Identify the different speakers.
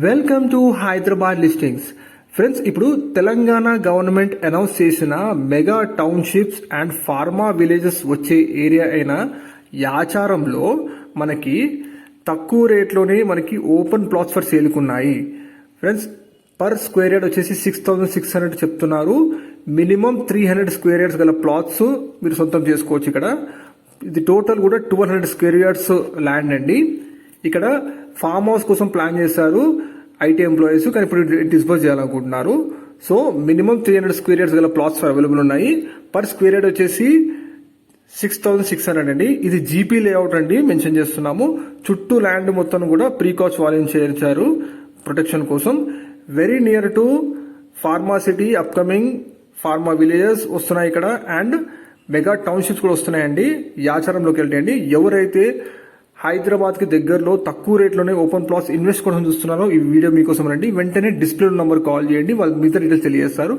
Speaker 1: Welcome to Hyderabad listings friends ఇప్పుడు Telangana government announce చేసిన mega townships and pharma villages వచ్చే area అయిన యాచారంలో మనకి తక్కువ రేట్లోనే మనకి ఓపెన్ ప్లాట్స్ ఫర్ సేల్కున్నాయి ఫ్రెండ్స్ పర్ స్క్వేర్ యార్డ్ వచ్చేసి సిక్స్ థౌజండ్ సిక్స్ హండ్రెడ్ చెప్తున్నారు. Minimum three hundred square yards గల ప్లాట్స్ మీరు సొంతం చేసుకోవచ్చు ఇక్కడ. ఇది టోటల్ కూడా two hundred square yards land అండి. ఇక్కడ ఫామ్ హౌస్ కోసం ప్లాన్ చేశారు ఐటీ ఎంప్లాయీస్ కానీ ఇప్పుడు డిస్పోజ్ చేయాలనుకుంటున్నారు. So minimum three hundred square yards గల ప్లాట్స్ అవైలబుల్ ఉన్నాయి. పర్ స్క్వేర్ యార్డ్ వచ్చేసి సిక్స్ థౌసండ్ సిక్స్ హండ్రెడ్ అండి. ఇది జీపీ లేఅవుట్ అండి మెన్షన్ చేస్తున్నాము. చుట్టూ ల్యాండ్ మొత్తం కూడా ప్రీకాచ్ వాల్యూమ్ చేర్చారు ప్రొటెక్షన్ కోసం. Very near to pharma city upcoming pharma villages వస్తున్నాయి ఇక్కడ. అండ్ మెగా టౌన్షిప్స్ కూడా వస్తున్నాయండి. యాచారంలోకి అండి ఎవరైతే హైదరాబాద్కి దగ్గరలో తక్కువ రేట్లోనే ఓపెన్ ప్లాట్స్ ఇన్వెస్ట్ కోసం చూస్తున్నారో ఈ వీడియో మీకోసం రండి. వెంటనే డిస్ప్లే నంబర్ కాల్ చేయండి. వాళ్ళు మిగతా డీటెయిల్స్ తెలియజేస్తారు.